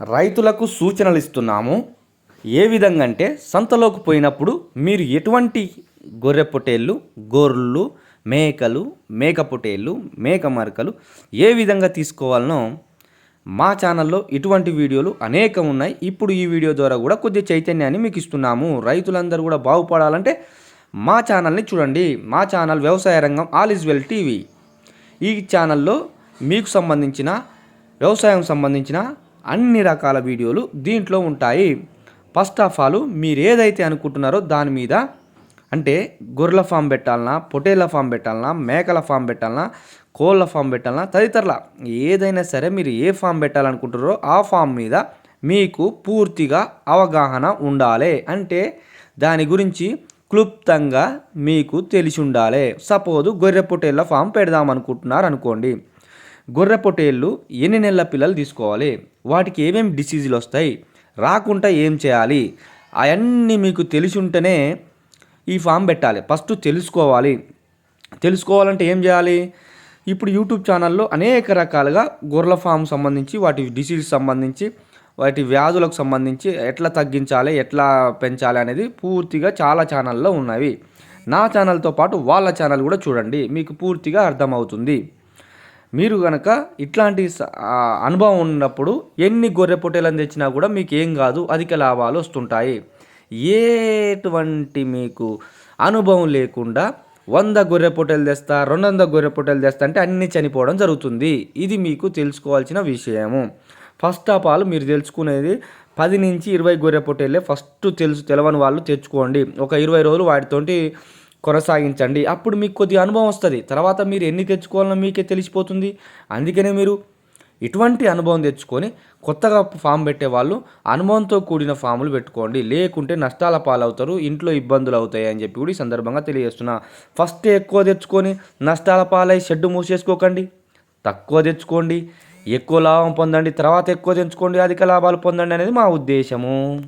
రైతులకు సూచనలు ఇస్తున్నాము. ఏ విధంగా అంటే సంతలోకి పోయినప్పుడు మీరు ఎటువంటి గొర్రె పొటేళ్ళు గొర్రెలు మేకలు మేక పొటేళ్ళు మేక మరకలు ఏ విధంగా తీసుకోవాలనో మా ఛానల్లో ఇటువంటి వీడియోలు అనేకం ఉన్నాయి. ఇప్పుడు ఈ వీడియో ద్వారా కూడా కొద్ది చైతన్యాన్ని మీకు ఇస్తున్నాము. రైతులందరూ కూడా బాగుపడాలంటే మా ఛానల్ని చూడండి. మా ఛానల్ వ్యవసాయ రంగం ఆల్ ఇస్ వెల్ టీవీ. ఈ ఛానల్లో మీకు సంబంధించిన వ్యవసాయం సంబంధించిన అన్ని రకాల వీడియోలు దీంట్లో ఉంటాయి. ఫస్ట్ ఆఫ్ ఆల్ మీరు ఏదైతే అనుకుంటున్నారో దాని మీద అంటే గొర్రెల ఫామ్ పెట్టాలన్నా పొటేళ్ళ ఫామ్ పెట్టాలన్నా మేకల ఫామ్ పెట్టాలన్నా కోళ్ళ ఫామ్ పెట్టాలన్నా తదితరుల ఏదైనా సరే మీరు ఏ ఫామ్ పెట్టాలనుకుంటారో ఆ ఫామ్ మీద మీకు పూర్తిగా అవగాహన ఉండాలి. అంటే దాని గురించి క్లుప్తంగా మీకు తెలిసి ఉండాలి. సపోజ్ గొర్రె పొటేళ్ళ ఫామ్ పెడదాం అనుకుంటున్నారు అనుకోండి గొర్రె పొటేళ్ళు ఎన్ని నెలల పిల్లలు తీసుకోవాలి? వాటికి ఏమేమి డిసీజులు వస్తాయి? రాకుండా ఏం చేయాలి? అవన్నీ మీకు తెలిసి ఉంటేనే ఈ ఫామ్ పెట్టాలి. ఫస్ట్ తెలుసుకోవాలి. తెలుసుకోవాలంటే ఏం చేయాలి? ఇప్పుడు యూట్యూబ్ ఛానల్లో అనేక రకాలుగా గొర్రెల ఫామ్ సంబంధించి వాటి డిసీజ్ సంబంధించి వాటి వ్యాధులకు సంబంధించి ఎట్లా తగ్గించాలి ఎట్లా పెంచాలి అనేది పూర్తిగా చాలా ఛానల్లో ఉన్నవి. నా ఛానల్తో పాటు వాళ్ళ ఛానల్ కూడా చూడండి. మీకు పూర్తిగా అర్థమవుతుంది. మీరు కనుక ఇట్లాంటి అనుభవం ఉన్నప్పుడు ఎన్ని గొర్రె పొట్టేలను తెచ్చినా కూడా మీకు ఏం కాదు అధిక లాభాలు వస్తుంటాయి. ఎటువంటి మీకు అనుభవం లేకుండా వంద గొర్రె పొట్టెలు తెస్తా రెండు వందల గొర్రె పొట్టేలు తెస్తా అంటే అన్నీ చనిపోవడం జరుగుతుంది. ఇది మీకు తెలుసుకోవాల్సిన విషయము. ఫస్ట్ ఆఫ్ ఆల్ మీరు తెలుసుకునేది పది నుంచి ఇరవై గొర్రె పొట్టేళ్ళే ఫస్ట్ తెలుసు తెలవని వాళ్ళు తెచ్చుకోండి. ఒక ఇరవై రోజులు వాటితోటి కొనసాగించండి. అప్పుడు మీకు కొద్దిగా అనుభవం వస్తుంది. తర్వాత మీరు ఎన్ని తెచ్చుకోవాలో మీకే తెలిసిపోతుంది. అందుకనే మీరు ఇటువంటి అనుభవం తెచ్చుకొని కొత్తగా ఫామ్ పెట్టే వాళ్ళు అనుభవంతో కూడిన ఫాములు పెట్టుకోండి. లేకుంటే నష్టాల పాలవుతారు ఇంట్లో ఇబ్బందులు అవుతాయి అని చెప్పి కూడా ఈ సందర్భంగా తెలియజేస్తున్నా. ఫస్ట్ ఎక్కువ తెచ్చుకొని నష్టాల పాలై షెడ్ మూసేసుకోకండి. తక్కువ తెచ్చుకోండి. ఎక్కువ లాభం పొందండి. తర్వాత ఎక్కువ తెచ్చుకోండి అధిక లాభాలు పొందండి అనేది మా ఉద్దేశము.